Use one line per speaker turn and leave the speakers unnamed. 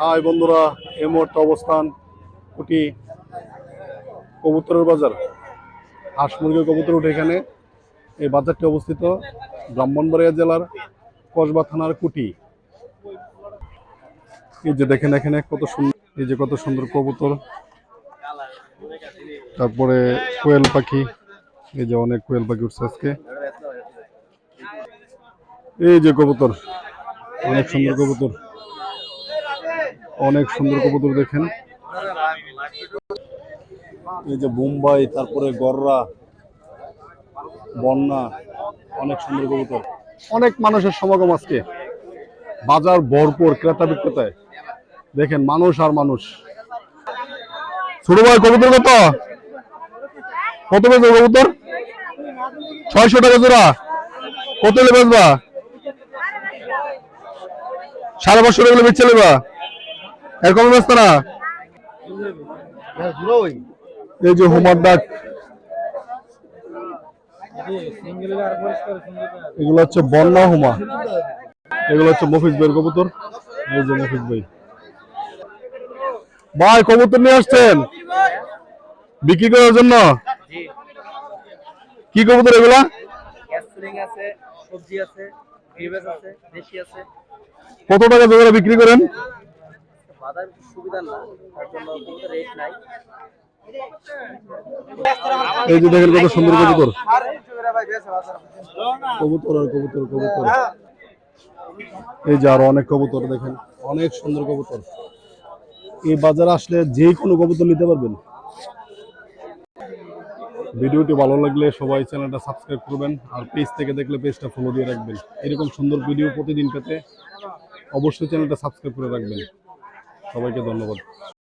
High বন্ধুরা, এই মুহূর্তে অবস্থান কুটি কবুতরের বাজার। হাঁস মুরগির কবুতর উঠে এখানে। এই বাজারটি অবস্থিত ব্রাহ্মণবাড়িয়া জেলার কসবা থানার কুটি। এই যে দেখেন এখানে কত সুন্দর, এই যে কত সুন্দর কবুতর। তারপরে কোয়েল পাখি, এই যে অনেক কোয়েল পাখি উঠছে আজকে। এই যে কবুতর, অনেক সুন্দর কবুতর। অনেক সুন্দর কবুতর দেখেন। এই যে বোম্বাই তারপরে গররা বন্যা অনেক সুন্দর কবুতর। অনেক মানুষের সমাগম আজকে। বাজার ভরপুর ক্রেতা বিক্রেতায়। দেখেন মানুষ আর মানুষ। ছোট ভাই কবুতর কত? কত বেজে কবুতর? ছয়শো টাকা জোড়া। কত বেচবা? সাড়ে পাঁচশো টাকা বেচে নেবা। এরকম ব্যস্ত না? এই যে হোমার ডাক। এগুলো হচ্ছে বন্যা হুমা। এগুলো হচ্ছে মফিজ ভাইয়ের কবুতর। এই যে মফিজ ভাই। ভাই, কবুতর নিয়ে আসছেন? বিক্রি করার জন্য? কি কবুতর এগুলা? কত টাকা জোগাড়া বিক্রি করেন?
না তার জন্য কোনো রেট নাই।
এই যে দেখেন কত সুন্দর কবুতর কবুতর। আর কবুতর কবুতর এই যে আরও অনেক কবুতর দেখেন অনেক সুন্দর কবুতর। এই বাজারে আসলে যে কোনো কবুতর নিতে পারবেন। ভিডিওটি ভালো লাগলে সবাই চ্যানেলটা সাবস্ক্রাইব করবেন আর পেজ থেকে দেখলে পেজটা ফলো দিয়ে রাখবেন। এরকম সুন্দর ভিডিও প্রতিদিন পেতে অবশ্যই চ্যানেলটা সাবস্ক্রাইব করে রাখবেন। সবাইকে ধন্যবাদ।